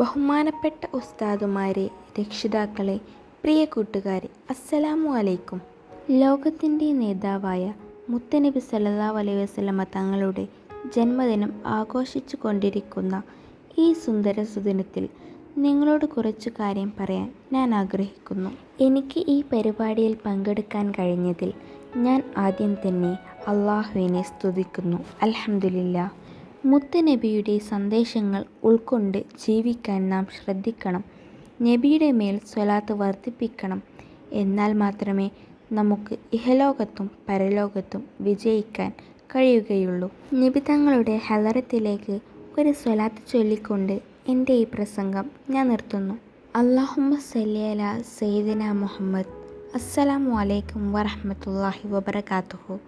ബഹുമാനപ്പെട്ട ഉസ്താദുമാരെ രക്ഷിതാക്കളെ പ്രിയ കൂട്ടുകാരെ അസ്സലാമു അലൈക്കും. ലോകത്തിന്റെ നേതാവായ മുത്തനബി സല്ലല്ലാഹു അലൈഹി വസല്ലമ തങ്ങളുടെ ജന്മദിനം ആഘോഷിച്ചു കൊണ്ടിരിക്കുന്ന ഈ സുന്ദര സുദിനത്തിൽ നിങ്ങളോട് കുറച്ചു കാര്യം പറയാൻ ഞാൻ ആഗ്രഹിക്കുന്നു. എനിക്ക് ഈ പരിപാടിയിൽ പങ്കെടുക്കാൻ കഴിഞ്ഞതിൽ ഞാൻ ആദ്യം തന്നെ അള്ളാഹുവിനെ സ്തുതിക്കുന്നു. അൽഹംദുലില്ലാ മുത്തുനബിയുടെ സന്ദേശങ്ങൾ ഉൾക്കൊണ്ട് ജീവിക്കാൻ നാം ശ്രദ്ധിക്കണം. നബിയുടെ മേൽ സ്വലാത്ത് വർദ്ധിപ്പിക്കണം. എന്നാൽ മാത്രമേ നമുക്ക് ഇഹലോകത്തും പരലോകത്തും വിജയിക്കാൻ കഴിയുകയുള്ളൂ. നിബിതങ്ങളുടെ ഹലറത്തിലേക്ക് ഒരു സ്വലാത്ത് ചൊല്ലിക്കൊണ്ട് എന്റെ ഈ പ്രസംഗം ഞാൻ നിർത്തുന്നു. അള്ളാഹുമ്മ സല്ലി സെയ്ദന മുഹമ്മദ്. അസ്സലാമു അലൈക്കും വറഹ്മത്തുള്ളാഹി വബറകാതുഹു.